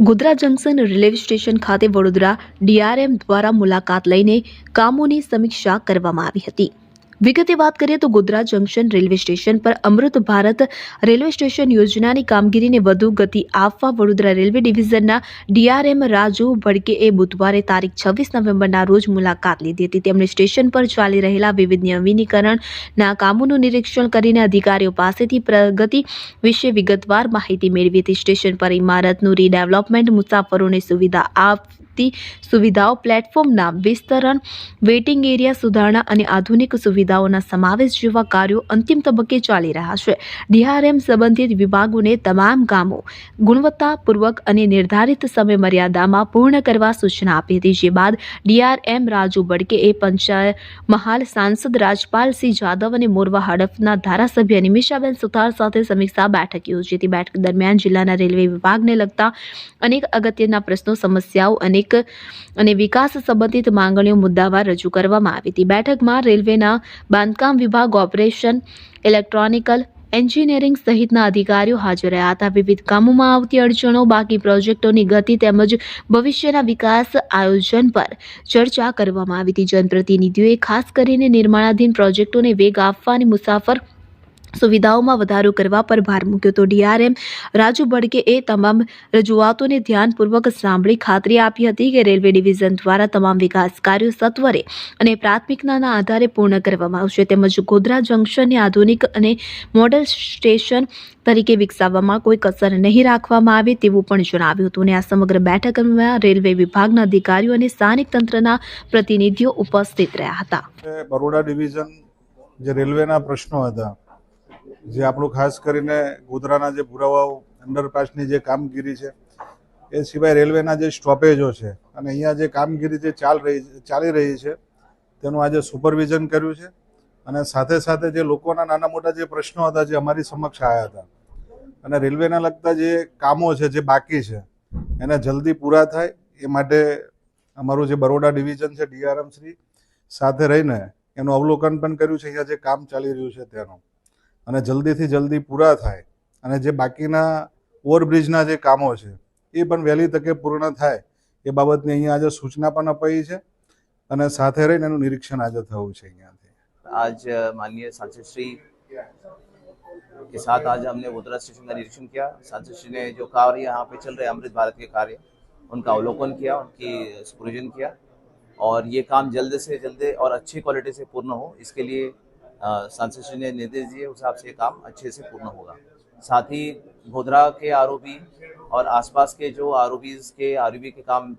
Godhra junction railway station ખાતે Vadodara DRM દ્વારા મુલાકાત લઈને કામોની સમીક્ષા કરવામાં આવી હતી. વિગતે વાત કરીએ તો ગોધરા જંકશન રેલવે સ્ટેશન પર અમૃત ભારત રેલવે સ્ટેશન યોજનાની કામગીરીને વધુ ગતિ આપવા વડોદરા રેલવે ડિવિઝનના ડીઆરએમ રાજુ ભડકેએ બુધવારે તારીખ છવ્વીસ નવેમ્બરના રોજ મુલાકાત લીધી હતી. તેમણે સ્ટેશન પર ચાલી રહેલા વિવિધ નવીનીકરણના કામોનું નિરીક્ષણ કરીને અધિકારીઓ પાસેથી પ્રગતિ વિશે વિગતવાર માહિતી મેળવી હતી. સ્ટેશન પર ઇમારતનું રીડેવલપમેન્ટ મુસાફરોને સુવિધા આપતી સુવિધાઓ પ્લેટફોર્મના વિસ્તરણ, વેઇટિંગ એરિયા સુધારણા અને આધુનિક સુવિધાઓના સમાવેશ જેવા કાર્યો અંતિમ તબક્કે ચાલી રહ્યા છે. ડીઆરએમ સંબંધિત વિભાગોને તમામ કામો ગુણવત્તાપૂર્વક અને નિર્ધારિત સમય મર્યાદામાં પૂર્ણ કરવા સૂચના આપી હતી. જે બાદ ડીઆરએમ રાજુ બડકેએ પંચાયત મહાલ સાંસદ રાજપાલસિંહ જાદવ અને મોરવા હડફના ધારાસભ્ય નિમિષાબેન સુથાર સાથે સમીક્ષા બેઠક યોજી હતી. બેઠક દરમિયાન જિલ્લાના રેલવે વિભાગને લગતા અનેક અગત્યના પ્રશ્નો, સમસ્યાઓ અનેક અને વિકાસ સંબંધિત માંગણીઓ મુદ્દાવાર રજૂ કરવામાં આવી હતી. બેઠકમાં રેલવેના બાંધકામ વિભાગ, ઓપરેશન, ઇલેક્ટ્રોનિકલ એન્જિનિયરિંગ સહિતના અધિકારીઓ હાજર રહ્યા હતા. વિવિધ કામોમાં આવતી અડચણો, બાકી પ્રોજેક્ટોની ગતિ તેમજ ભવિષ્યના વિકાસ આયોજન પર ચર્ચા કરવામાં આવી હતી. જનપ્રતિનિધિઓએ ખાસ કરીને નિર્માણાધીન પ્રોજેક્ટોને વેગ આપવા અને મુસાફર સુવિધાઓમાં વધારો કરવા પર ભાર મૂક્યો તો ડીઆરએમ રાજુ બડકે એ તમામ રજૂઆતોને ધ્યાનપૂર્વક સાંભળી ખાતરી આપી હતી કે રેલવે ડિવિઝન દ્વારા તમામ વિકાસ કાર્યો સત્વરે અને પ્રાથમિકતાના આધારે પૂર્ણ કરવામાં આવશે. તેમજ ગોધરા જંકશનને આધુનિક અને મોડલ સ્ટેશન તરીકે વિકસાવવામાં કોઈ કસર નહીં રાખવામાં આવે તેવું પણ જણાવ્યું હતું અને આ સમગ્ર બેઠકમાં રેલવે વિભાગના અધિકારીઓ અને સ્થાનિક તંત્રના પ્રતિનિધિઓ ઉપસ્થિત રહ્યા હતા. બરોડા ડિવિઝન જે રેલવેના પ્રશ્નો હતા જે આપણું ખાસ કરીને ગોધરાના જે પુરાવાઓ, અંડરપાસની જે કામગીરી છે, એ સિવાય રેલવેના જે સ્ટોપેજો છે અને અહીંયા જે કામગીરી જે ચાલ રહી ચાલી રહી છે, તેનું આજે સુપરવિઝન કર્યું છે અને સાથે સાથે જે લોકોના નાના મોટા જે પ્રશ્નો હતા જે અમારી સમક્ષ આવ્યા હતા. અને રેલવેના લગતા જે કામો છે, જે બાકી છે, એને જલ્દી પૂરા થાય, એ માટે અમારું જે બરોડા ડિવિઝન છે, ડીઆરએમ શ્રી સાથે રહીને એનું અવલોકન પણ કર્યું છે, અહીંયા જે કામ ચાલી રહ્યું છે તેનું. અને જલ્દીથી જલ્દી પૂરા થાય અને જે બાકીના ઓવરબ્રિજના જે કામો છે એ પણ વહેલી તકે પૂર્ણ થાય એ બાબતની અહીંયા આજે સૂચના પણ અપાઈ છે અને સાથે રહીને એનું નિરીક્ષણ આજે થયું છે અહીંયાથી आज अ, माननीय सांसद श्री के साथ आज हमने गोधरा स्टेशन का निरीक्षण किया सांसद श्री ने जो कार्य यहाँ पे चल रहे हैं अमृत भारत के कार्य उनका अवलोकन किया उनकी सुपरविजन किया और ये काम जल्द से जल्द और अच्छी क्वालिटी से पूर्ण हो इसके लिए अ, सांसद श्री ने निर्देश दिए, उस हिसाब से काम अच्छे से पूर्ण होगा। साथ ही गोधरा के आरओपी और आसपास के जो आर के आर के काम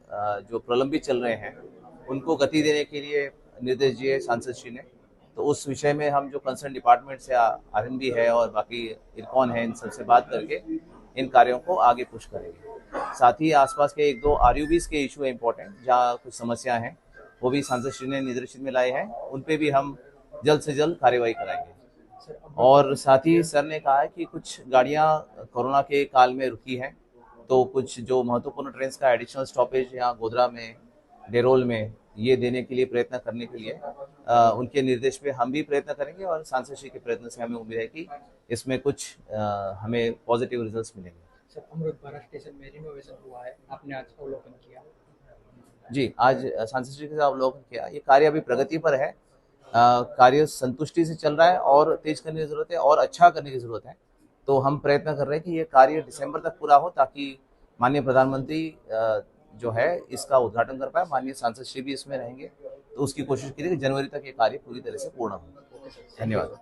जो प्रलंबित चल रहे हैं, उनको गति देने के लिए निर्देश दिए सांसद श्री ने। तो उस विषय में हम जो कंसर्न डिपार्टमेंट से आर एन है और बाकी इरकॉन है, इन सबसे बात करके इन कार्यों को आगे पुश करेंगे। साथ ही आसपास के एक दो आर के इशू है इंपॉर्टेंट जहाँ कुछ समस्या हैं, वो भी सांसद श्री ने निर्देशित में लाए हैं। उन पे भी हम जल्द से जल्द कार्यवाही कराएँगे। और साथ ही सर ने कहा है कि कुछ गाड़ियाँ कोरोना के काल में रुकी हैं तो कुछ जो महत्वपूर्ण ट्रेन का एडिशनल स्टॉपेज यहाँ गोधरा में डेरोल में ये देने के लिए प्रयत्न करने के लिए अ, उनके निर्देश पे हम भी प्रयत्न करेंगे और सांसद श्री के प्रयत्न से हमें उम्मीद है कि इसमें कुछ अ, हमें पॉजिटिव रिजल्ट्स मिलेंगे। सर स्टेशन में रिनोवेशन हुआ है आपने आज अवलोकन किया। जी आज सांसद श्री के साथ अवलोकन किया। ये कार्य अभी प्रगति पर है कार्य संतुष्टि से चल रहा है और तेज करने की ज़रूरत है और अच्छा करने की ज़रूरत है। तो हम प्रयत्न कर रहे हैं कि ये कार्य दिसंबर तक पूरा हो ताकि माननीय प्रधानमंत्री जो है, इसका उद्घाटन कर पाए। माननीय सांसद श्री भी इसमें रहेंगे। तो उसकी कोशिश की कि जनवरी तक ये कार्य पूरी तरह से पूर्ण हो। धन्यवाद।